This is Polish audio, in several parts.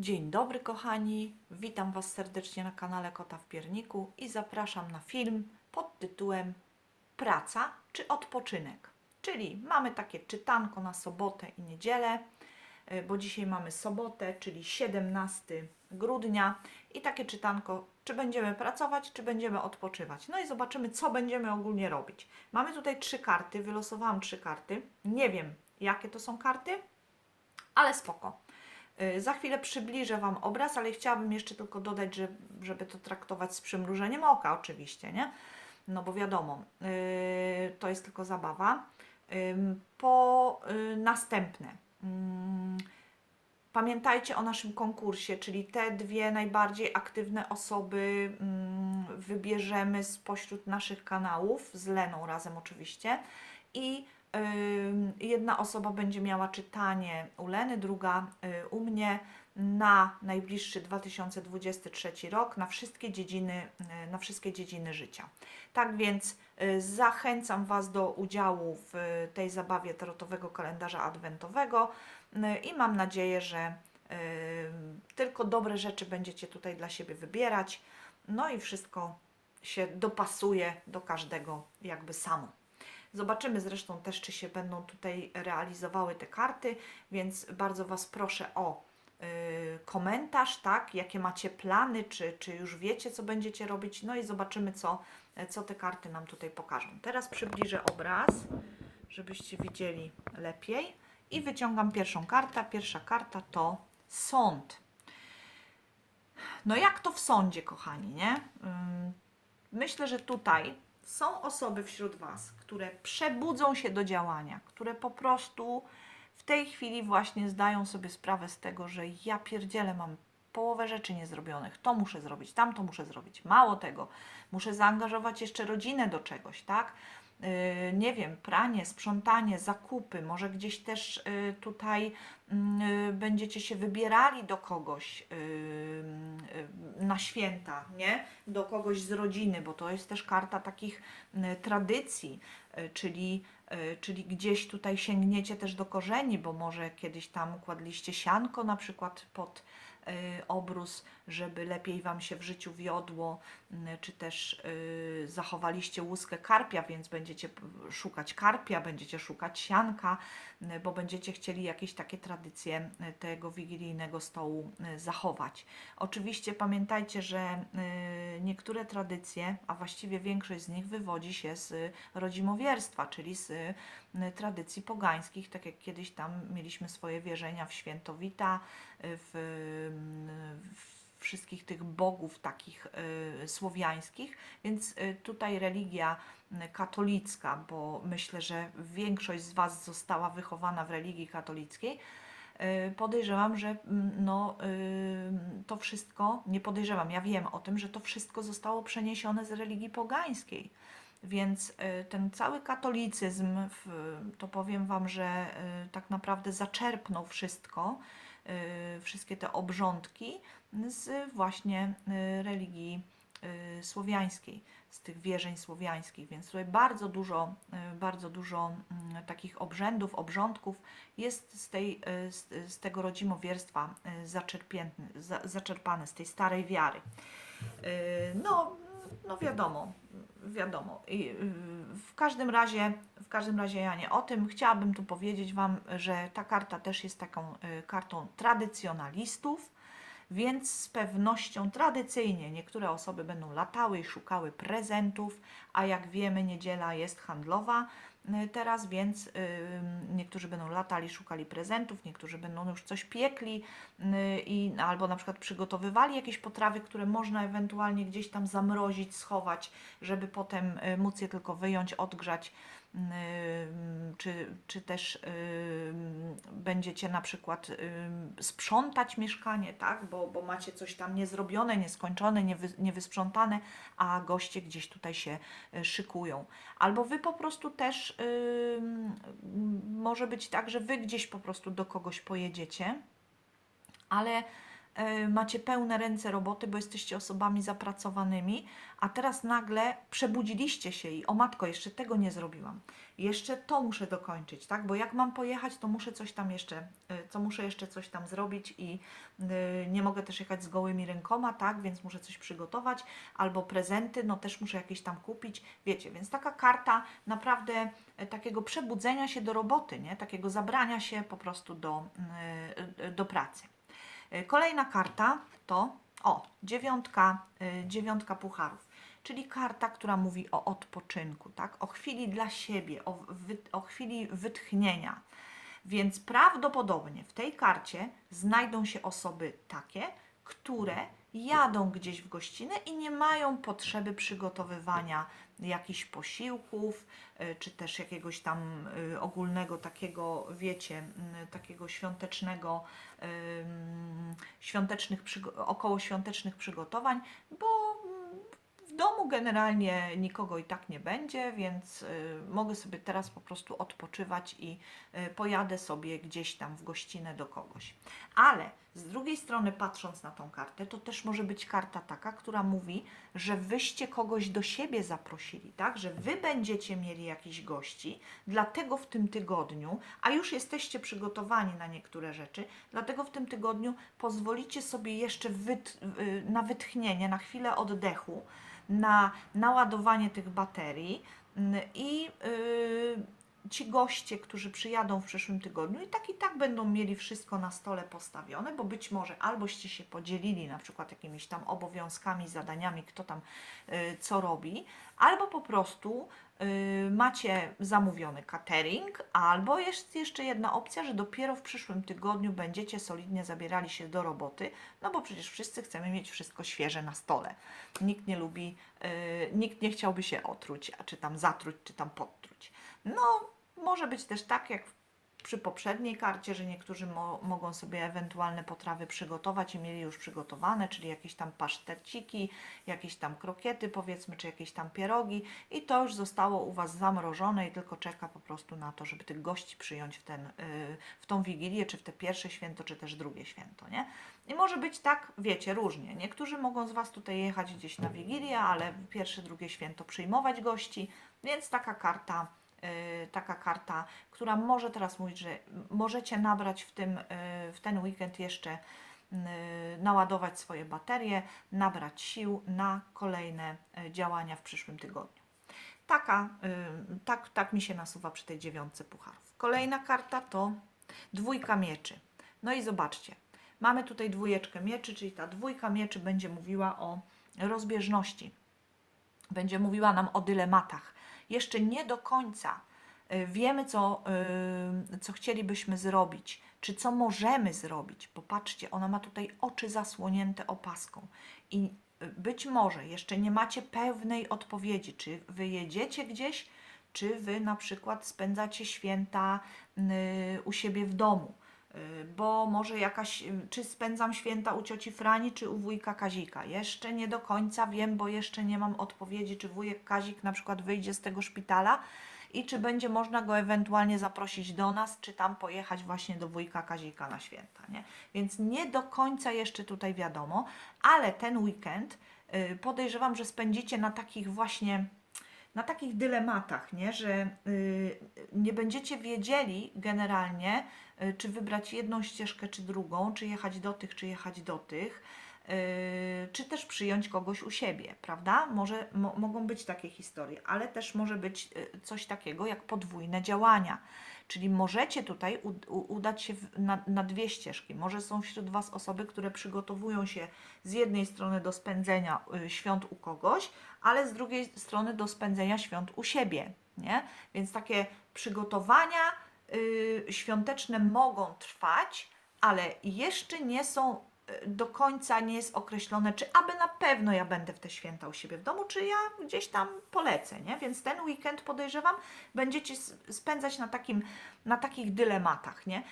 Dzień dobry kochani, witam Was serdecznie na kanale Kota w Pierniku i zapraszam na film pod tytułem Praca czy odpoczynek? Czyli mamy takie czytanko na sobotę i niedzielę, y, bo dzisiaj mamy sobotę, czyli 17 grudnia i takie czytanko, czy będziemy pracować, czy będziemy odpoczywać. No i zobaczymy, co będziemy ogólnie robić. Mamy tutaj trzy karty, wylosowałam trzy karty, nie wiem jakie to są karty, ale spoko. Y, Za chwilę przybliżę Wam obraz, ale chciałabym jeszcze tylko dodać, że, żeby to traktować z przymrużeniem oka, oczywiście, nie? No bo wiadomo, y, to jest tylko zabawa. Po y, następne. Ym, Pamiętajcie o naszym konkursie, czyli te dwie najbardziej aktywne osoby ym, wybierzemy spośród naszych kanałów, z Leną razem oczywiście. I jedna osoba będzie miała czytanie u Leny, druga y, u mnie na najbliższy 2023 rok, na wszystkie dziedziny, y, na wszystkie dziedziny życia. Tak więc y, zachęcam Was do udziału w tej zabawie tarotowego kalendarza adwentowego i mam nadzieję, że tylko dobre rzeczy będziecie tutaj dla siebie wybierać. No i wszystko się dopasuje do każdego jakby samo. Zobaczymy zresztą też, czy się będą tutaj realizowały te karty, więc bardzo Was proszę o y, komentarz, tak? Jakie macie plany, czy, czy już wiecie, co będziecie robić. No i zobaczymy, co, co te karty nam tutaj pokażą. Teraz przybliżę obraz, żebyście widzieli lepiej. I wyciągam pierwszą kartę. Pierwsza karta to sąd. No jak to w sądzie, kochani, nie? Myślę, że tutaj są osoby wśród Was, które przebudzą się do działania, które po prostu w tej chwili właśnie zdają sobie sprawę z tego, że ja pierdzielę mam połowę rzeczy niezrobionych, to muszę zrobić, tamto muszę zrobić. Mało tego, muszę zaangażować jeszcze rodzinę do czegoś, tak? Yy, nie wiem, pranie, sprzątanie, zakupy, może gdzieś też yy, tutaj yy, będziecie się wybierali do kogoś na święta, nie? Do kogoś z rodziny, bo to jest też karta takich tradycji, czyli, czyli gdzieś tutaj sięgniecie też do korzeni, bo może kiedyś tam kładliście sianko na przykład pod obrus, żeby lepiej Wam się w życiu wiodło, yy, czy też yy, zachowaliście łuskę karpia, więc będziecie szukać karpia, będziecie szukać sianka, yy, bo będziecie chcieli jakieś takie tradycje yy, tego wigilijnego stołu zachować. Oczywiście pamiętajcie, że y, niektóre tradycje, a właściwie większość z nich wywodzi się z y, rodzimowierstwa, czyli z y, tradycji pogańskich, tak jak kiedyś tam mieliśmy swoje wierzenia w świętowita, y, w, y, w wszystkich tych bogów takich y, słowiańskich, więc y, tutaj religia y, katolicka, bo myślę, że większość z Was została wychowana w religii katolickiej, podejrzewam, że mm, no, to wszystko, nie podejrzewam, ja wiem o tym, że to wszystko zostało przeniesione z religii pogańskiej. Więc ten cały katolicyzm, to powiem Wam, że tak naprawdę zaczerpnął wszystko, wszystkie te obrządki z właśnie y, religii y, słowiańskiej, z tych wierzeń słowiańskich. Więc tutaj bardzo dużo, y, bardzo dużo mm, takich obrzędów, obrządków jest z, tej, y, z, z tego rodzimowierstwa y, zaczerpane, z tej starej wiary. Y, No, no wiadomo, wiadomo. I, y, w każdym razie, w każdym razie ja nie o tym. Chciałabym tu powiedzieć Wam, że ta karta też jest taką y, kartą tradycjonalistów, więc z pewnością tradycyjnie niektóre osoby będą latały i szukały prezentów, a jak wiemy, niedziela jest handlowa teraz, więc y, niektórzy będą latali, szukali prezentów, niektórzy będą już coś piekli y, i albo na przykład przygotowywali jakieś potrawy, które można ewentualnie gdzieś tam zamrozić, schować, żeby potem y, móc je tylko wyjąć, odgrzać. Czy, czy też będziecie na przykład sprzątać mieszkanie, tak? Bo, bo macie coś tam niezrobione, nieskończone, niewy, niewysprzątane, a goście gdzieś tutaj się y, szykują. Albo wy po prostu też może być tak, że wy gdzieś po prostu do kogoś pojedziecie, ale macie pełne ręce roboty, bo jesteście osobami zapracowanymi, a teraz nagle przebudziliście się i o matko, jeszcze tego nie zrobiłam. Jeszcze to muszę dokończyć, tak? Bo jak mam pojechać, to muszę coś tam jeszcze, y, co muszę jeszcze coś tam zrobić i y, nie mogę też jechać z gołymi rękoma, tak? Więc muszę coś przygotować, albo prezenty, no też muszę jakieś tam kupić, wiecie, więc taka karta naprawdę takiego przebudzenia się do roboty, nie? Takiego zabrania się po prostu do, do pracy. Y, Kolejna karta to, o, dziewiątka, y, dziewiątka pucharów, czyli karta, która mówi o odpoczynku, tak? O chwili dla siebie, o, wy, o chwili wytchnienia. Więc prawdopodobnie w tej karcie znajdą się osoby takie, które jadą gdzieś w gościnę i nie mają potrzeby przygotowywania jakichś posiłków, y, czy też jakiegoś tam y, ogólnego takiego, wiecie, takiego świątecznego, świątecznych, okołoświątecznych przygotowań, bo domu generalnie nikogo i tak nie będzie, więc y, mogę sobie teraz po prostu odpoczywać i y, pojadę sobie gdzieś tam w gościnę do kogoś. Ale z drugiej strony, patrząc na tą kartę, to też może być karta taka, która mówi, że wyście kogoś do siebie zaprosili, tak? Że wy będziecie mieli jakichś gości, dlatego w tym tygodniu, a już jesteście przygotowani na niektóre rzeczy, dlatego w tym tygodniu pozwolicie sobie jeszcze wyt, y, na wytchnienie, na chwilę oddechu, na naładowanie tych baterii. I y, ci goście, którzy przyjadą w przyszłym tygodniu i tak i tak będą mieli wszystko na stole postawione, bo być może alboście się podzielili na przykład jakimiś tam obowiązkami, zadaniami, kto tam y, co robi, albo po prostu y, macie zamówiony catering, albo jest jeszcze jedna opcja, że dopiero w przyszłym tygodniu będziecie solidnie zabierali się do roboty, no bo przecież wszyscy chcemy mieć wszystko świeże na stole. Nikt nie lubi, y, nikt nie chciałby się otruć, czy tam zatruć, czy tam podtruć. No, może być też tak, jak przy poprzedniej karcie, że niektórzy mo mogą sobie ewentualne potrawy przygotować i mieli już przygotowane, czyli jakieś tam paszteciki, jakieś tam krokiety powiedzmy, czy jakieś tam pierogi i to już zostało u Was zamrożone i tylko czeka po prostu na to, żeby tych gości przyjąć w, ten, yy, w tą Wigilię, czy w te pierwsze święto, czy też drugie święto, nie? I może być tak, wiecie, różnie. Niektórzy mogą z Was tutaj jechać gdzieś na Wigilię, ale pierwsze, drugie święto przyjmować gości, więc taka karta y, taka karta, która może teraz mówić, że możecie nabrać w, tym, y, w ten weekend jeszcze y, naładować swoje baterie, nabrać sił na kolejne y, działania w przyszłym tygodniu. Taka, y, tak, tak mi się nasuwa przy tej dziewiątce pucharów. Kolejna karta to dwójka mieczy. No i zobaczcie, mamy tutaj dwójeczkę mieczy, czyli ta dwójka mieczy będzie mówiła o rozbieżności, będzie mówiła nam o dylematach. Jeszcze nie do końca y, wiemy, co, y, co chcielibyśmy zrobić, czy co możemy zrobić. Popatrzcie, ona ma tutaj oczy zasłonięte opaską i y, być może jeszcze nie macie pewnej odpowiedzi, czy wy jedziecie gdzieś, czy wy na przykład spędzacie święta u siebie w domu. Bo może jakaś, czy spędzam święta u cioci Frani, czy u wujka Kazika. Jeszcze nie do końca wiem, bo jeszcze nie mam odpowiedzi, czy wujek Kazik na przykład wyjdzie z tego szpitala i czy będzie można go ewentualnie zaprosić do nas, czy tam pojechać właśnie do wujka Kazika na święta. Nie? Więc nie do końca jeszcze tutaj wiadomo, ale ten weekend y, podejrzewam, że spędzicie na takich właśnie na takich dylematach, nie? że y, nie będziecie wiedzieli generalnie, y, czy wybrać jedną ścieżkę, czy drugą, czy jechać do tych, czy jechać do tych, czy też przyjąć kogoś u siebie, prawda? Może mo, mogą być takie historie, ale też może być y, coś takiego jak podwójne działania. Czyli możecie tutaj u, u, udać się na, na dwie ścieżki. Może są wśród Was osoby, które przygotowują się z jednej strony do spędzenia y, świąt u kogoś, ale z drugiej strony do spędzenia świąt u siebie, nie? Więc takie przygotowania y, świąteczne mogą trwać, ale jeszcze nie są y, do końca nie jest określone, czy aby na pewno ja będę w te święta u siebie w domu, czy ja gdzieś tam polecę, nie? Więc ten weekend podejrzewam, będziecie spędzać na, takim, na takich dylematach, nie?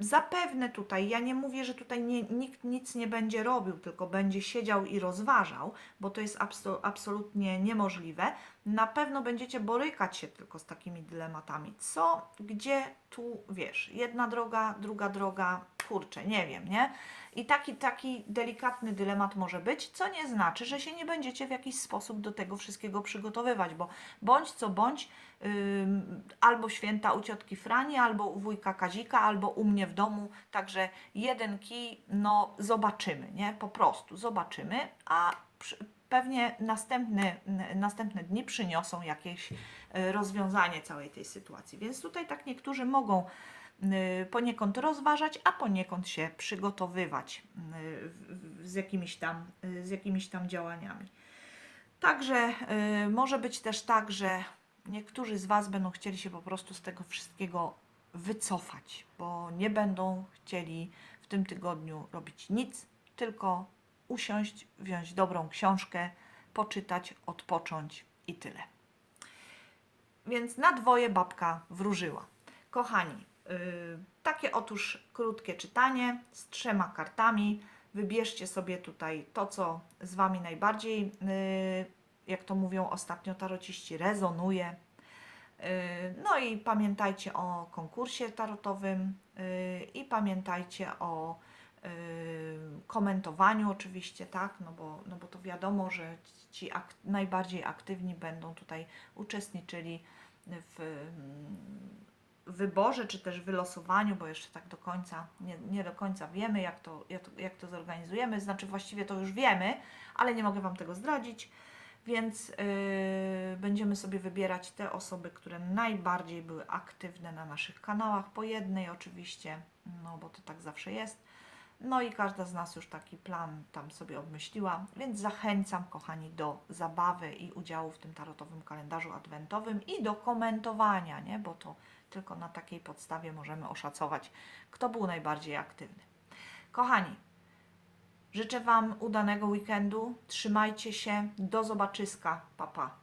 Zapewne tutaj, ja nie mówię, że tutaj nie, nikt nic nie będzie robił, tylko będzie siedział i rozważał, bo to jest abso- absolutnie niemożliwe. Na pewno będziecie borykać się tylko z takimi dylematami. Co, gdzie, tu, wiesz, jedna droga, druga droga, kurczę, nie wiem, nie? I taki, taki delikatny dylemat może być, co nie znaczy, że się nie będziecie w jakiś sposób do tego wszystkiego przygotowywać, bo bądź co bądź, ym, albo święta u ciotki Frani, albo u wujka Kazika, albo u mnie w domu, także jeden kij, no zobaczymy, nie? Po prostu zobaczymy, a przy, pewnie następne, następne dni przyniosą jakieś y, rozwiązanie całej tej sytuacji. Więc tutaj tak niektórzy mogą poniekąd rozważać, a poniekąd się przygotowywać y, z jakimiś tam, y, z jakimiś tam działaniami. Także y, może być też tak, że niektórzy z Was będą chcieli się po prostu z tego wszystkiego wycofać, bo nie będą chcieli w tym tygodniu robić nic, tylko usiąść, wziąć dobrą książkę, poczytać, odpocząć i tyle. Więc na dwoje babka wróżyła. Kochani, takie otóż krótkie czytanie z trzema kartami. Wybierzcie sobie tutaj to, co z Wami najbardziej, yy, jak to mówią ostatnio tarociści, rezonuje. Yy, No i pamiętajcie o konkursie tarotowym i pamiętajcie o komentowaniu oczywiście, tak, no bo, no bo to wiadomo, że ci ak- najbardziej aktywni będą tutaj uczestniczyli w mm, wyborze, czy też wylosowaniu, bo jeszcze tak do końca, nie, nie do końca wiemy, jak to, jak, to, jak to zorganizujemy, znaczy właściwie to już wiemy, ale nie mogę Wam tego zdradzić, więc yy, będziemy sobie wybierać te osoby, które najbardziej były aktywne na naszych kanałach, po jednej oczywiście, no bo to tak zawsze jest. No i każda z nas już taki plan tam sobie obmyśliła, więc zachęcam, kochani, do zabawy i udziału w tym tarotowym kalendarzu adwentowym i do komentowania, nie? bo to tylko na takiej podstawie możemy oszacować, kto był najbardziej aktywny. Kochani, życzę Wam udanego weekendu, trzymajcie się, do zobaczyska, papa. Pa.